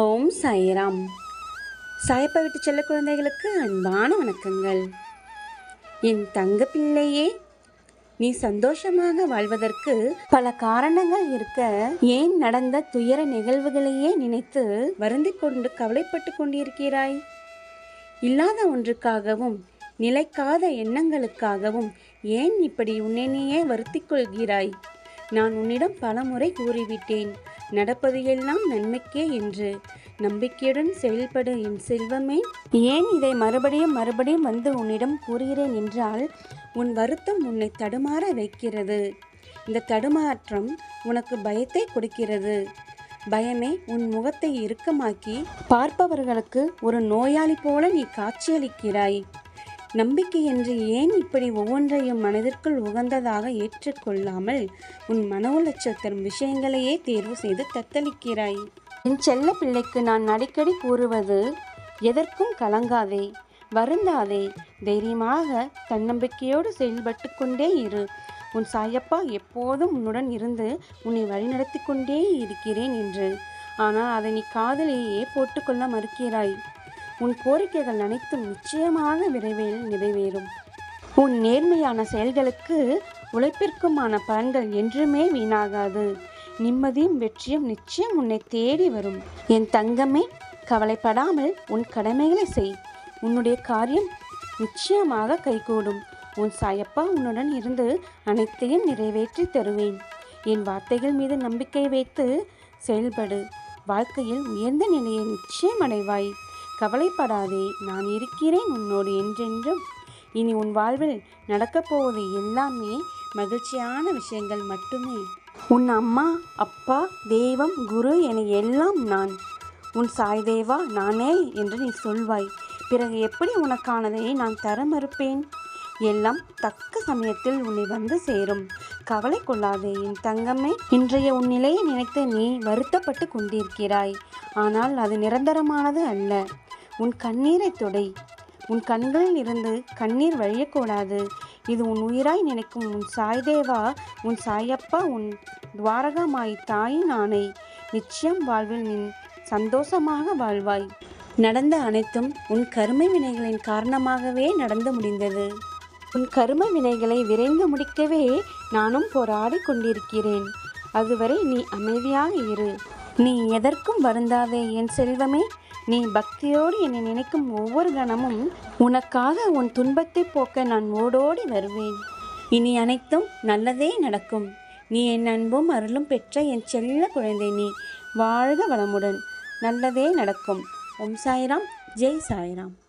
ஓம் சாய்ராம். சாயப்பா வீட்டு செல்ல குழந்தைகளுக்கு அன்பான வணக்கங்கள். என் தங்க பிள்ளையே நீ சந்தோஷமாக வாழ்வதற்கு பல காரணங்கள் இருக்க. ஏன் நடந்த துயர நிகழ்வுகளையே நினைத்து வருந்தி கொண்டு கவலைப்பட்டு கொண்டிருக்கிறாய்? இல்லாத ஒன்றுக்காகவும் நிலைக்காத எண்ணங்களுக்காகவும் ஏன் இப்படி உன்னையே வருத்திக் கொள்கிறாய்? நான் உன்னிடம் பலமுறை கூறிவிட்டேன். நடப்பது எல்லாம் நன்மைக்கே என்று. நம்பிக்கையுடன் செயல்படு என் செல்வமே. ஏன் இதை மறுபடியும் மறுபடியும் வந்து உன்னிடம் கூறுகிறேன் என்றால் உன் வருத்தம் உன்னை தடுமாற வைக்கிறது. இந்த தடுமாற்றம் உனக்கு பயத்தை கொடுக்கிறது. பயமே உன் முகத்தை இறுக்கமாக்கி பார்ப்பவர்களுக்கு ஒரு நோயாளி போல நீ காட்சியளிக்கிறாய். நம்பிக்கை என்று ஏன் இப்படி ஒவ்வொன்றையும் மனதிற்குள் உகந்ததாக ஏற்றுக்கொள்ளாமல் உன் மன உளைச்சல் தரும் விஷயங்களையே தேர்வு செய்து தத்தளிக்கிறாய்? என் செல்ல பிள்ளைக்கு நான் அடிக்கடி கூறுவது எதற்கும் கலங்காதே வருந்தாதே தைரியமாக தன்னம்பிக்கையோடு செயல்பட்டு கொண்டே இரு. உன் சாயப்பா எப்போதும் உன்னுடன் இருந்து உன்னை வழிநடத்தி கொண்டே இருக்கிறேன் என்று. ஆனால் அதை நீ காதலேயே போட்டுக்கொள்ள மறுக்கிறாய். உன் கோரிக்கைகள் அனைத்தும் நிச்சயமாக விரைவில் நிறைவேறும். உன் நேர்மையான செயல்களுக்கு உழைப்பிற்குமான பலன்கள் என்றுமே வீணாகாது. நிம்மதியும் வெற்றியும் நிச்சயம் உன்னை தேடி வரும். என் தங்கமே கவலைப்படாமல் உன் கடமைகளை செய். உன்னுடைய காரியம் நிச்சயமாக கைகூடும். உன் சாயப்பா உன்னுடன் இருந்து அனைத்தையும் நிறைவேற்றி தருவேன். என் வார்த்தைகள் மீது நம்பிக்கை வைத்து செயல்படு. வாழ்க்கையில் உயர்ந்த நிலையை நிச்சயம் அடைவாய். கவலைப்படாதே நான் இருக்கிறேன் உன்னோடு என்றென்றும். இனி உன் வாழ்வில் நடக்கப் போவது எல்லாமே மகிழ்ச்சியான விஷயங்கள் மட்டுமே. உன் அம்மா அப்பா தெய்வம் குரு என எல்லாம் நான். உன் சாய் தேவா நானே என்று நீ சொல்வாய். பிறகு எப்படி உனக்கானதை நான் தர மறுப்பேன்? எல்லாம் தக்க சமயத்தில் உன்னை வந்து சேரும். கவலை கொள்ளாதே என் தங்கமே இன்றைய உன் நிலையை நினைத்து நீ வருத்தப்பட்டு கொண்டிருக்கிறாய். ஆனால் அது நிரந்தரமானது அல்ல. உன் கண்ணீரை தொடை. உன் கண்களில் இருந்து கண்ணீர் வழியக்கூடாது. இது உன் உயிராய் நினைக்கும் உன் சாய்தேவா உன் சாயப்பா உன் துவாரகமாய் தாயின் ஆணை. நிச்சயம் வாழ்வில் நீ சந்தோஷமாக வாழ்வாய். நடந்த அனைத்தும் உன் கருமை வினைகளின் காரணமாகவே நடந்து முடிந்தது. உன் கரும வினைகளை விரைந்து முடிக்கவே நானும் போராடி கொண்டிருக்கிறேன். அதுவரை நீ அமைதியாக இரு. நீ எதற்கும் வருந்தாதே என் செல்வமே. நீ பக்தியோடு என்னை நினைக்கும் ஒவ்வொரு கணமும் உனக்காக உன் துன்பத்தை போக்க நான் ஓடோடி வருவேன். இனி அனைத்தும் நல்லதே நடக்கும். நீ என் அன்பும் அருளும் பெற்ற என் செல்ல குழந்தை நீ. வாழ்க வளமுடன். நல்லதே நடக்கும். ஓம் சாய்ராம். ஜெய் சாய்ராம்.